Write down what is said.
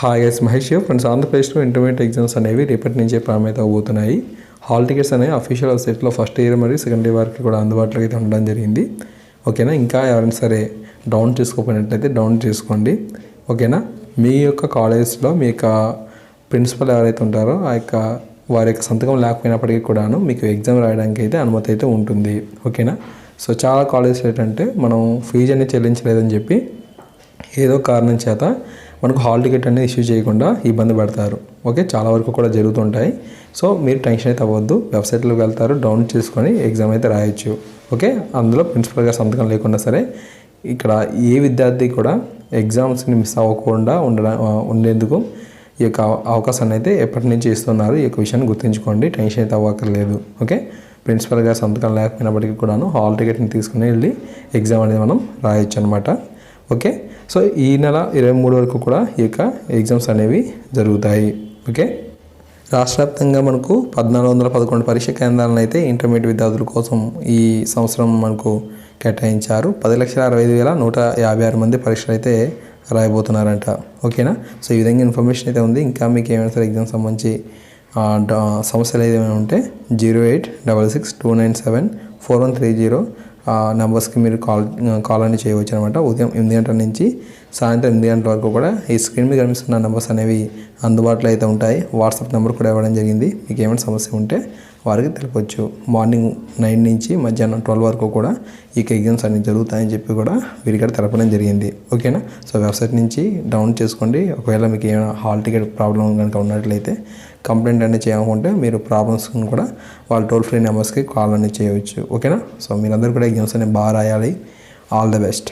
Hi S Mahesh friends ఆంధ్రప్రదేశ్లో intermediate exams అనేవి రేపటి నుంచే ప్రారంభమైతే అవబోతున్నాయి హాల్ టికెట్స్ అనేవి అఫీషియల్ వెబ్సైట్లో ఫస్ట్ ఇయర్ మరియు సెకండ్ ఇయర్ వరకు కూడా అందుబాటులో అయితే ఉండడం జరిగింది. ఓకేనా? ఇంకా ఎవరైనా సరే డౌన్ చేసుకోకపోయినట్లయితే డౌన్ చేసుకోండి. ఓకేనా? మీ యొక్క కాలేజ్లో మీ యొక్క ప్రిన్సిపల్ ఎవరైతే ఉంటారో ఆ యొక్క వారి యొక్క సంతకం లేకపోయినప్పటికీ కూడాను మీకు ఎగ్జామ్ రాయడానికి అయితే అనుమతి అయితే ఉంటుంది. ఓకేనా? సో చాలా కాలేజెస్ ఏంటంటే మనం ఫీజు అనేది చెల్లించలేదని చెప్పి ఏదో కారణం చేత మనకు హాల్ టికెట్ అనేది ఇష్యూ చేయకుండా ఇబ్బంది పడతారు. ఓకే చాలా వరకు కూడా జరుగుతుంటాయి. సో మీరు టెన్షన్ అయితే అవ్వద్దు. వెబ్సైట్లోకి వెళ్తారు డౌన్ చేసుకొని ఎగ్జామ్ అయితే రాయొచ్చు. ఓకే అందులో ప్రిన్సిపల్ గారు సంతకం లేకుండా సరే ఇక్కడ ఏ విద్యార్థి కూడా ఎగ్జామ్స్ని మిస్ అవ్వకుండా ఉండడం ఉండేందుకు ఈ యొక్క అవకాశాన్ని అయితే ఎప్పటి నుంచి ఇస్తున్నారు ఈ యొక్క విషయాన్ని గుర్తుంచుకోండి. టెన్షన్ అయితే అవ్వక్కర్లేదు. ఓకే ప్రిన్సిపల్ గారు సంతకం లేకపోయినప్పటికీ కూడాను హాల్ టికెట్ని తీసుకుని వెళ్ళి ఎగ్జామ్ అనేది మనం రాయొచ్చు అనమాట ఓకే? సో ఈ నెల ఇరవై మూడు వరకు కూడా ఈ యొక్క ఎగ్జామ్స్ అనేవి జరుగుతాయి. ఓకే? రాష్ట్ర వ్యాప్తంగా మనకు పద్నాలుగు వందల పదకొండు పరీక్ష కేంద్రాలను అయితే ఇంటర్మీడియట్ విద్యార్థుల కోసం ఈ సంవత్సరం మనకు కేటాయించారు. పది లక్షల అరవై ఐదు వేల నూట యాభై ఆరు మంది పరీక్షలు అయితే రాయబోతున్నారంట. ఓకేనా? సో ఈ విధంగా ఇన్ఫర్మేషన్ అయితే ఉంది. ఇంకా మీకు ఏమైనా సరే ఎగ్జామ్ సంబంధించి డ- సమస్యలు ఏదైనా ఉంటే zero eight double six two nine seven four one three zero నెంబర్స్కి మీరు కాల్ కాల్ అని చేయవచ్చు అనమాట ఉదయం ఎనిమిది గంటల నుంచి సాయంత్రం ఎనిమిది గంటల వరకు కూడా ఈ స్క్రీన్ మీద కనిపిస్తున్న నెంబర్స్ అనేవి అందుబాటులో అయితే ఉంటాయి. వాట్సాప్ నెంబర్ కూడా ఇవ్వడం జరిగింది. మీకు ఏమైనా సమస్య ఉంటే వారికి తెలిపొచ్చు. మార్నింగ్ నైన్ నుంచి మధ్యాహ్నం ట్వెల్వ్ వరకు కూడా ఈ ఎగ్జామ్స్ అన్ని జరుగుతాయని చెప్పి కూడా వీరిక్కడ తెలపడం జరిగింది. ఓకేనా? సో వెబ్సైట్ నుంచి డౌన్ చేసుకోండి. ఒకవేళ మీకు ఏమైనా హాల్ టికెట్ ప్రాబ్లం కనుక ఉన్నట్లయితే కంప్లైంట్ అనేది చేయాలనుకుంటే మీరు ప్రాబ్లమ్స్ కూడా వాళ్ళ టోల్ ఫ్రీ నెంబర్స్కి కాల్ అనేది చేయవచ్చు. ఓకేనా? సో మీరందరూ కూడా ఎగ్జామ్స్ అనేవి బాగా రాయాలి. All the best.